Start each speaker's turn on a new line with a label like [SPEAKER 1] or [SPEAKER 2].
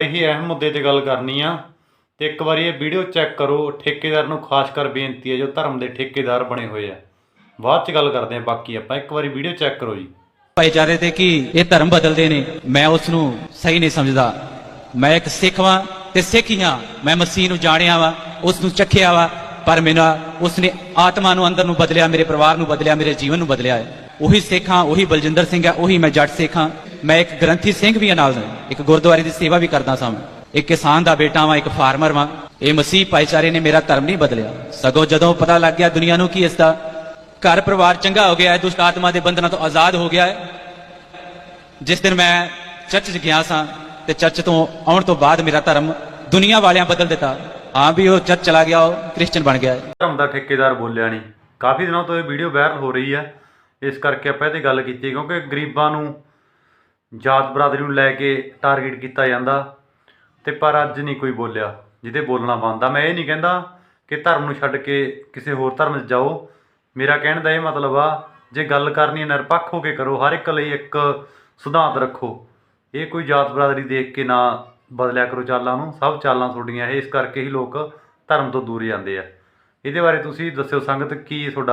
[SPEAKER 1] ਇਹੀ ਅਹਿਮ ਮੁੱਦੇ ਤੇ ਗੱਲ ਕਰਨੀ ਆ ਤੇ ਇੱਕ ਵਾਰੀ ਇਹ ਵੀਡੀਓ ਚੈੱਕ ਕਰੋ, ਠੇਕੇਦਾਰ ਨੂੰ ਖਾਸ ਕਰ ਬੇਨਤੀ ਹੈ ਜੋ ਧਰਮ ਦੇ ਠੇਕੇਦਾਰ ਬਣੇ ਹੋਏ ਆ। ਬਾਅਦ ਚ ਗੱਲ ਕਰਦੇ ਆ ਬਾਕੀ ਆਪਾਂ, ਇੱਕ ਵਾਰੀ ਵੀਡੀਓ ਚੈੱਕ ਕਰੋ ਜੀ।
[SPEAKER 2] ਭਾਈਚਾਰੇ ਤੇ ਕਿ ਇਹ ਧਰਮ ਬਦਲਦੇ ਨੇ, ਮੈਂ ਉਸ ਨੂੰ ਸਹੀ ਨਹੀਂ ਸਮਝਦਾ। ਮੈਂ ਇੱਕ ਸਿੱਖ ਵਾਂ ਤੇ ਸਿੱਖ ਹੀ ਹਾਂ। ਮੈਂ ਮਸੀਹ ਨੂੰ ਜਾਣਿਆ ਵਾਂ, ਉਸ ਨੂੰ ਚੱਖਿਆ ਵਾ, ਪਰ ਮੇਰਾ, ਉਸ ਨੇ ਆਤਮਾ ਨੂੰ ਅੰਦਰ ਨੂੰ ਬਦਲਿਆ, ਮੇਰੇ ਪਰਿਵਾਰ ਨੂੰ ਬਦਲਿਆ, ਮੇਰੇ ਜੀਵਨ ਨੂੰ ਬਦਲਿਆ ਹੈ। ਉਹੀ ਸਿੱਖ ਹਾਂ, ਉਹੀ ਬਲਜਿੰਦਰ ਸਿੰਘ ਹੈ, ਉਹੀ ਮੈਂ ਜੱਟ ਸਿੱਖ ਹਾਂ। ਮੈਂ ਇੱਕ ਗ੍ਰੰਥੀ ਸਿੰਘ ਵੀ ਹਾਂ ਨਾਲ, ਇੱਕ ਗੁਰਦੁਆਰੇ ਦੀ ਸੇਵਾ ਵੀ ਕਰਦਾ ਸਾਂ। ਇੱਕ ਕਿਸਾਨ ਦਾ ਬੇਟਾ ਵਾਂ, ਇੱਕ ਫਾਰਮਰ ਵਾਂ। ਇਹ ਮਸੀਹ ਭਾਈਚਾਰੇ ਨੇ ਮੇਰਾ ਧਰਮ ਨਹੀਂ ਬਦਲਿਆ। ਸਗੋਂ ਜਦੋਂ ਪਤਾ ਲੱਗ ਗਿਆ ਦੁਨੀਆ ਨੂੰ ਕਿ ਇਸ ਦਾ ਘਰ ਪਰਿਵਾਰ ਚੰਗਾ ਹੋ ਗਿਆ ਹੈ, ਦੁਸ਼ਟ ਆਤਮਾ ਦੇ ਬੰਧਨਾਂ ਤੋਂ ਆਜ਼ਾਦ ਹੋ ਗਿਆ ਹੈ, ਜਿਸ ਦਿਨ ਮੈਂ ਚਰਚ ਗਿਆ ਸਾਂ ਤੇ ਚਰਚ ਤੋਂ ਆਉਣ ਤੋਂ ਬਾਅਦ ਮੇਰਾ ਧਰਮ ਦੁਨੀਆ ਵਾਲਿਆਂ ਬਦਲ ਦਿੱਤਾ। ਹਾਂ ਵੀ ਉਹ ਚਰਚ ਚਲਾ ਗਿਆ, ਉਹ ਕ੍ਰਿਸਚੀਅਨ ਬਣ ਗਿਆ
[SPEAKER 1] ਧਰਮ ਦਾ ਠੇਕੇਦਾਰ ਬੋਲਿਆ ਨਹੀਂ। ਕਾਫੀ ਦਿਨਾਂ ਤੋਂ ਇਹ ਵੀਡੀਓ ਵਾਇਰਲ ਹੋ ਰਹੀ ਹੈ। ਇਸ ਕਰਕੇ ਆਪਾਂ ਇਹਦੀ ਗੱਲ ਕੀਤੀ ਕਿਉਂਕਿ ਗਰੀਬਾਂ ਨੂੰ ਜਾਤ ਬਰਾਦਰੀ ਨੂੰ ਲੈ ਕੇ ਟਾਰਗੇਟ ਕੀਤਾ ਜਾਂਦਾ, ਤੇ ਪਰ ਅੱਜ ਨਹੀਂ ਕੋਈ ਬੋਲਿਆ, ਜਿਹਦੇ ਬੋਲਣਾ ਬੰਦਾ ਮੈਂ ਇਹ ਨਹੀਂ ਕਹਿੰਦਾ ਕਿ ਧਰਮ ਨੂੰ ਛੱਡ ਕੇ ਕਿਸੇ ਹੋਰ ਧਰਮ 'ਚ ਜਾਓ। ਮੇਰਾ ਕਹਿਣ ਦਾ ਇਹ ਮਤਲਬ ਆ, ਜੇ ਗੱਲ ਕਰਨੀ ਹੈ ਨਿਰਪੱਖ ਹੋ ਕੇ ਕਰੋ, ਹਰ ਇੱਕ ਲਈ ਇੱਕ ਸਿਧਾਂਤ ਰੱਖੋ। ਇਹ ਕੋਈ ਜਾਤ ਬਰਾਦਰੀ ਦੇਖ ਕੇ ਨਾ ਬਦਲਿਆ ਕਰੋ ਚਾਲਾਂ ਨੂੰ। ਸਭ ਚਾਲਾਂ ਤੁਹਾਡੀਆਂ ਇਹ, ਇਸ ਕਰਕੇ ਹੀ ਲੋਕ ਧਰਮ ਤੋਂ ਦੂਰ ਜਾਂਦੇ ਆ। ਇਹਦੇ ਬਾਰੇ ਤੁਸੀਂ ਦੱਸਿਓ ਸੰਗਤ, ਕੀ ਤੁਹਾਡਾ